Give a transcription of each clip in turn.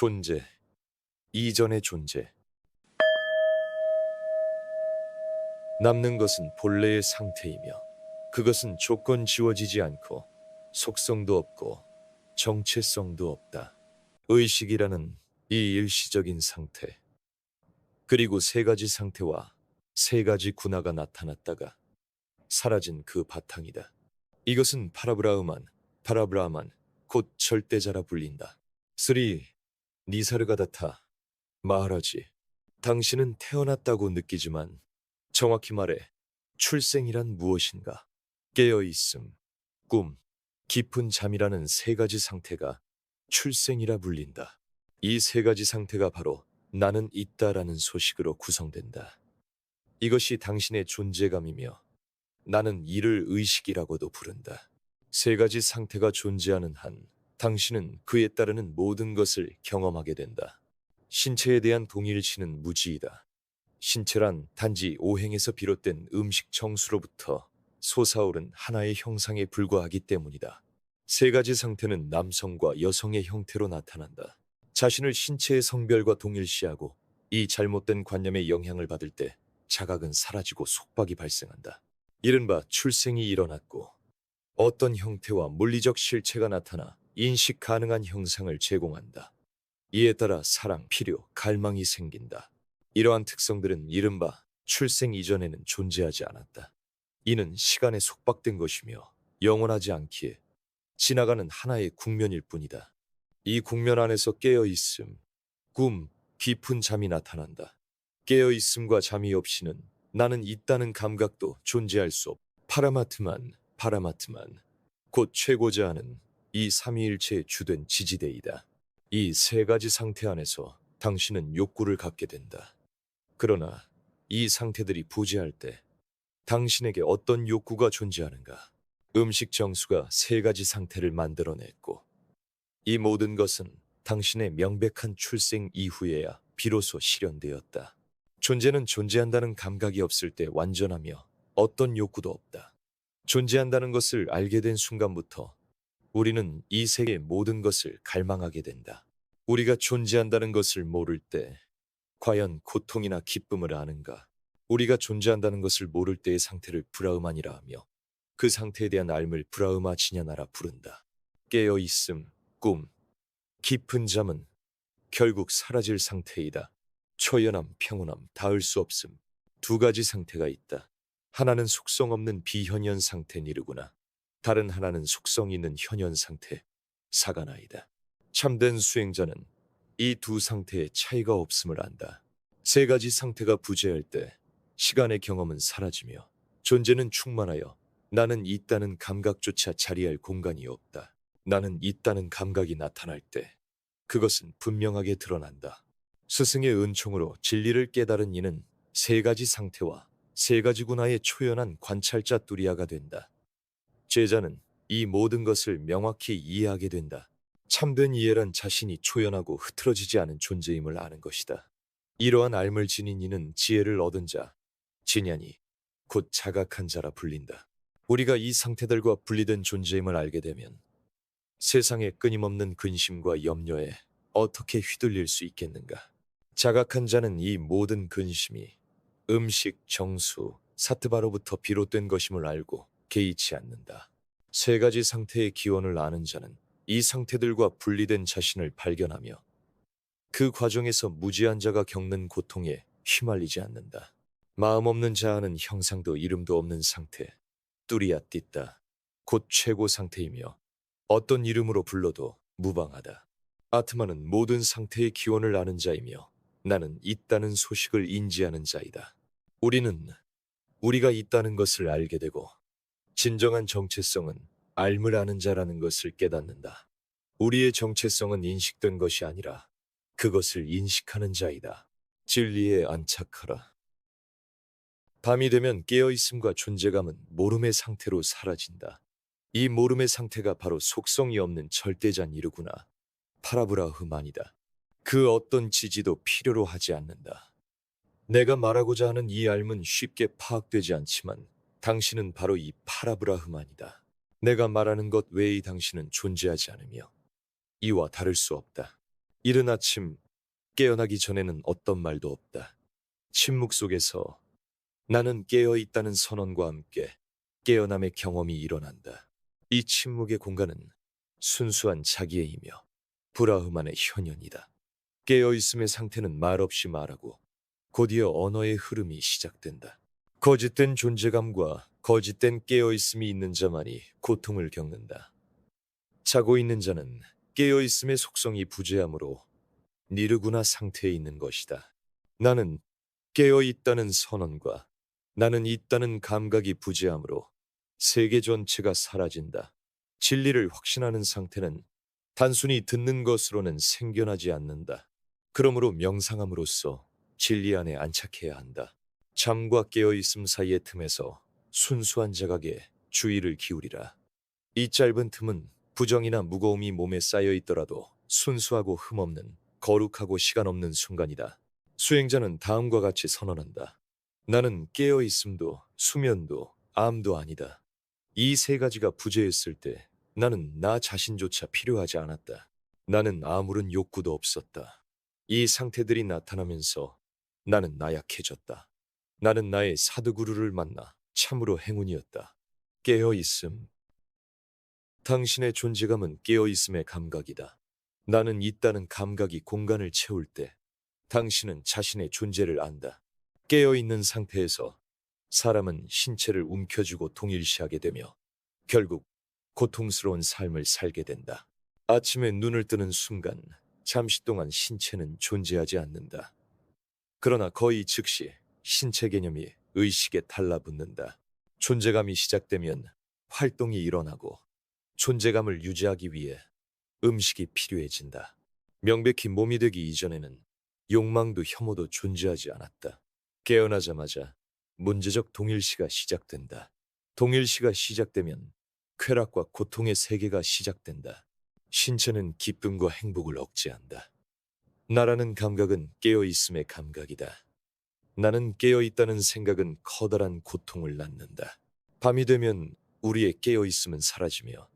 존재, 이전의 존재. 남는 것은 본래의 상태이며 그것은 조건 지워지지 않고 속성도 없고 정체성도 없다. 의식이라는 이 일시적인 상태. 그리고 세 가지 상태와 세 가지 군화가 나타났다가 사라진 그 바탕이다. 이것은 파라브라흐만, 파라브라만, 곧 절대자라 불린다. 쓰리, 니사르가다타, 마하라지. 당신은 태어났다고 느끼지만 정확히 말해 출생이란 무엇인가? 깨어있음, 꿈, 깊은 잠이라는 세 가지 상태가 출생이라 불린다. 이 세 가지 상태가 바로 나는 있다라는 소식으로 구성된다. 이것이 당신의 존재감이며 나는 이를 의식이라고도 부른다. 세 가지 상태가 존재하는 한 당신은 그에 따르는 모든 것을 경험하게 된다. 신체에 대한 동일시는 무지이다. 신체란 단지 오행에서 비롯된 음식 정수로부터 솟아오른 하나의 형상에 불과하기 때문이다. 세 가지 상태는 남성과 여성의 형태로 나타난다. 자신을 신체의 성별과 동일시하고 이 잘못된 관념에 영향을 받을 때 자각은 사라지고 속박이 발생한다. 이른바 출생이 일어났고 어떤 형태와 물리적 실체가 나타나 인식 가능한 형상을 제공한다. 이에 따라 사랑, 필요, 갈망이 생긴다. 이러한 특성들은 이른바 출생 이전에는 존재하지 않았다. 이는 시간에 속박된 것이며 영원하지 않기에 지나가는 하나의 국면일 뿐이다. 이 국면 안에서 깨어 있음, 꿈, 깊은 잠이 나타난다. 깨어 있음과 잠이 없이는 나는 있다는 감각도 존재할 수 없. 파라마트만, 파라마트만, 곧 최고자 하는 이 삼위일체의 주된 지지대이다. 이 세 가지 상태 안에서 당신은 욕구를 갖게 된다. 그러나 이 상태들이 부재할 때 당신에게 어떤 욕구가 존재하는가? 음식 정수가 세 가지 상태를 만들어냈고 이 모든 것은 당신의 명백한 출생 이후에야 비로소 실현되었다. 존재는 존재한다는 감각이 없을 때 완전하며 어떤 욕구도 없다. 존재한다는 것을 알게 된 순간부터 우리는 이 세계의 모든 것을 갈망하게 된다. 우리가 존재한다는 것을 모를 때 과연 고통이나 기쁨을 아는가? 우리가 존재한다는 것을 모를 때의 상태를 브라우만이라 하며 그 상태에 대한 알을 브라우마 지냐나라 부른다. 깨어 있음, 꿈, 깊은 잠은 결국 사라질 상태이다. 초연함, 평온함, 닿을 수 없음. 두 가지 상태가 있다. 하나는 속성 없는 비현현 상태니르구나. 다른 하나는 속성 있는 현현 상태, 사가나이다. 참된 수행자는 이 두 상태의 차이가 없음을 안다. 세 가지 상태가 부재할 때 시간의 경험은 사라지며 존재는 충만하여 나는 있다는 감각조차 자리할 공간이 없다. 나는 있다는 감각이 나타날 때 그것은 분명하게 드러난다. 스승의 은총으로 진리를 깨달은 이는 세 가지 상태와 세 가지 군화의 초연한 관찰자 뚜리아가 된다. 제자는 이 모든 것을 명확히 이해하게 된다. 참된 이해란 자신이 초연하고 흐트러지지 않은 존재임을 아는 것이다. 이러한 알을 지닌 이는 지혜를 얻은 자, 진연이 곧 자각한 자라 불린다. 우리가 이 상태들과 분리된 존재임을 알게 되면 세상의 끊임없는 근심과 염려에 어떻게 휘둘릴 수 있겠는가? 자각한 자는 이 모든 근심이 음식, 정수, 사트바로부터 비롯된 것임을 알고 개의치 않는다. 세 가지 상태의 기원을 아는 자는 이 상태들과 분리된 자신을 발견하며 그 과정에서 무지한 자가 겪는 고통에 휘말리지 않는다. 마음 없는 자아는 형상도 이름도 없는 상태, 뚜리야 띠다, 곧 최고 상태이며 어떤 이름으로 불러도 무방하다. 아트마는 모든 상태의 기원을 아는 자이며 나는 있다는 소식을 인지하는 자이다. 우리는 우리가 있다는 것을 알게 되고 진정한 정체성은 알물 아는 자라는 것을 깨닫는다. 우리의 정체성은 인식된 것이 아니라 그것을 인식하는 자이다. 진리에 안착하라. 밤이 되면 깨어있음과 존재감은 모름의 상태로 사라진다. 이 모름의 상태가 바로 속성이 없는 절대잔 이르구나. 파라브라흐만이다. 그 어떤 지지도 필요로 하지 않는다. 내가 말하고자 하는 이 알문 쉽게 파악되지 않지만 당신은 바로 이 파라브라흐만이다. 내가 말하는 것 외의 당신은 존재하지 않으며 이와 다를 수 없다. 이른 아침 깨어나기 전에는 어떤 말도 없다. 침묵 속에서 나는 깨어 있다는 선언과 함께 깨어남의 경험이 일어난다. 이 침묵의 공간은 순수한 자기애이며 브라흐만의 현현이다. 깨어 있음의 상태는 말없이 말하고 곧이어 언어의 흐름이 시작된다. 거짓된 존재감과 거짓된 깨어 있음이 있는 자만이 고통을 겪는다. 자고 있는 자는 깨어 있음의 속성이 부재하므로 니르구나 상태에 있는 것이다. 나는 깨어 있다는 선언과 나는 있다는 감각이 부재하므로 세계 전체가 사라진다. 진리를 확신하는 상태는 단순히 듣는 것으로는 생겨나지 않는다. 그러므로 명상함으로써 진리 안에 안착해야 한다. 잠과 깨어 있음 사이의 틈에서 순수한 자각에 주의를 기울이라. 이 짧은 틈은 부정이나 무거움이 몸에 쌓여 있더라도 순수하고 흠없는 거룩하고 시간 없는 순간이다. 수행자는 다음과 같이 선언한다. 나는 깨어 있음도 수면도 암도 아니다. 이 세 가지가 부재했을 때 나는 나 자신조차 필요하지 않았다. 나는 아무런 욕구도 없었다. 이 상태들이 나타나면서 나는 나약해졌다. 나는 나의 사드구루를 만나 참으로 행운이었다. 깨어 있음. 당신의 존재감은 깨어 있음의 감각이다. 나는 있다는 감각이 공간을 채울 때 당신은 자신의 존재를 안다. 깨어 있는 상태에서 사람은 신체를 움켜쥐고 동일시하게 되며 결국 고통스러운 삶을 살게 된다. 아침에 눈을 뜨는 순간 잠시 동안 신체는 존재하지 않는다. 그러나 거의 즉시 신체 개념이 의식에 달라붙는다. 존재감이 시작되면 활동이 일어나고 존재감을 유지하기 위해 음식이 필요해진다. 명백히 몸이 되기 이전에는 욕망도 혐오도 존재하지 않았다. 깨어나자마자 문제적 동일시가 시작된다. 동일시가 시작되면 쾌락과 고통의 세계가 시작된다. 신체는 기쁨과 행복을 억제한다. 나라는 감각은 깨어있음의 감각이다. 나는 깨어 있다는 생각은 커다란 고통을 낳는다. 밤이 되면 우리의 깨어 있음은 사라지며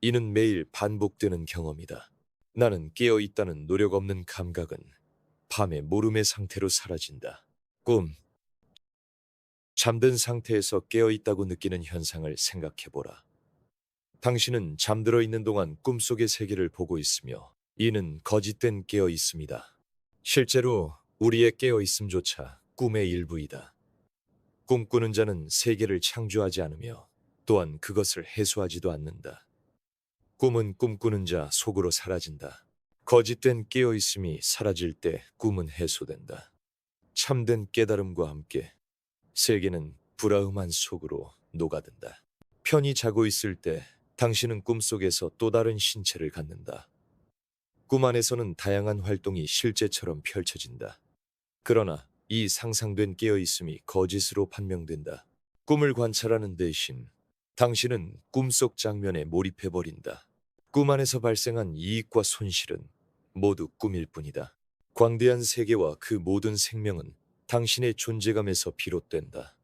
이는 매일 반복되는 경험이다. 나는 깨어 있다는 노력 없는 감각은 밤의 모름의 상태로 사라진다. 꿈. 잠든 상태에서 깨어 있다고 느끼는 현상을 생각해보라. 당신은 잠들어 있는 동안 꿈속의 세계를 보고 있으며 이는 거짓된 깨어 있음이다. 실제로 우리의 깨어 있음조차 꿈의 일부이다. 꿈꾸는 자는 세계를 창조하지 않으며 또한 그것을 해소하지도 않는다. 꿈은 꿈꾸는 자 속으로 사라진다. 거짓된 깨어 있음이 사라질 때 꿈은 해소된다. 참된 깨달음과 함께 세계는 불화음한 속으로 녹아든다. 편히 자고 있을 때 당신은 꿈속에서 또 다른 신체를 갖는다. 꿈 안에서는 다양한 활동이 실제처럼 펼쳐진다. 그러나 이 상상된 깨어있음이 거짓으로 판명된다. 꿈을 관찰하는 대신 당신은 꿈속 장면에 몰입해버린다. 꿈 안에서 발생한 이익과 손실은 모두 꿈일 뿐이다. 광대한 세계와 그 모든 생명은 당신의 존재감에서 비롯된다.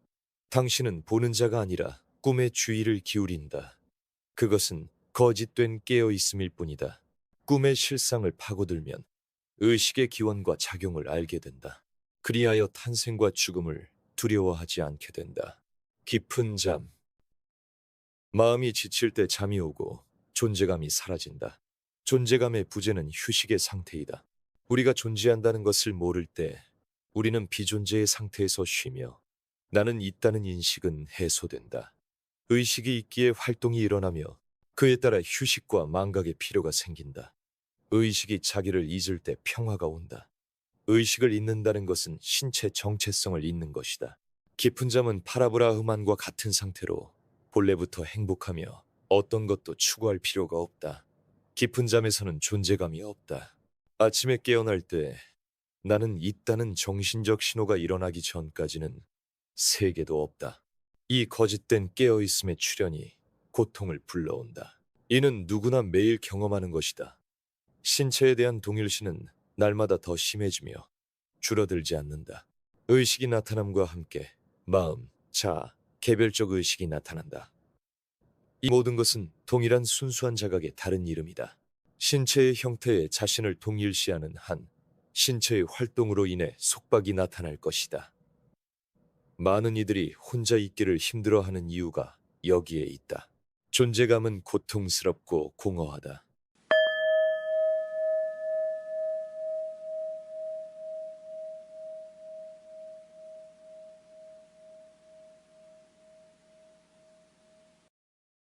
당신은 보는 자가 아니라 꿈에 주의를 기울인다. 그것은 거짓된 깨어 있음일 뿐이다. 꿈의 실상을 파고들면 의식의 기원과 작용을 알게 된다. 그리하여 탄생과 죽음을 두려워하지 않게 된다. 깊은 잠. 마음이 지칠 때 잠이 오고 존재감이 사라진다. 존재감의 부재는 휴식의 상태이다. 우리가 존재한다는 것을 모를 때 우리는 비존재의 상태에서 쉬며 나는 있다는 인식은 해소된다. 의식이 있기에 활동이 일어나며 그에 따라 휴식과 망각의 필요가 생긴다. 의식이 자기를 잊을 때 평화가 온다. 의식을 잊는다는 것은 신체 정체성을 잊는 것이다. 깊은 잠은 파라브라 흠안과 같은 상태로 본래부터 행복하며 어떤 것도 추구할 필요가 없다. 깊은 잠에서는 존재감이 없다. 아침에 깨어날 때 나는 있다는 정신적 신호가 일어나기 전까지는 세계도 없다. 이 거짓된 깨어있음의 출현이 고통을 불러온다. 이는 누구나 매일 경험하는 것이다. 신체에 대한 동일시는 날마다 더 심해지며 줄어들지 않는다. 의식이 나타남과 함께 마음, 자아, 개별적 의식이 나타난다. 이 모든 것은 동일한 순수한 자각의 다른 이름이다. 신체의 형태에 자신을 동일시하는 한 신체의 활동으로 인해 속박이 나타날 것이다. 많은 이들이 혼자 있기를 힘들어하는 이유가 여기에 있다. 존재감은 고통스럽고 공허하다.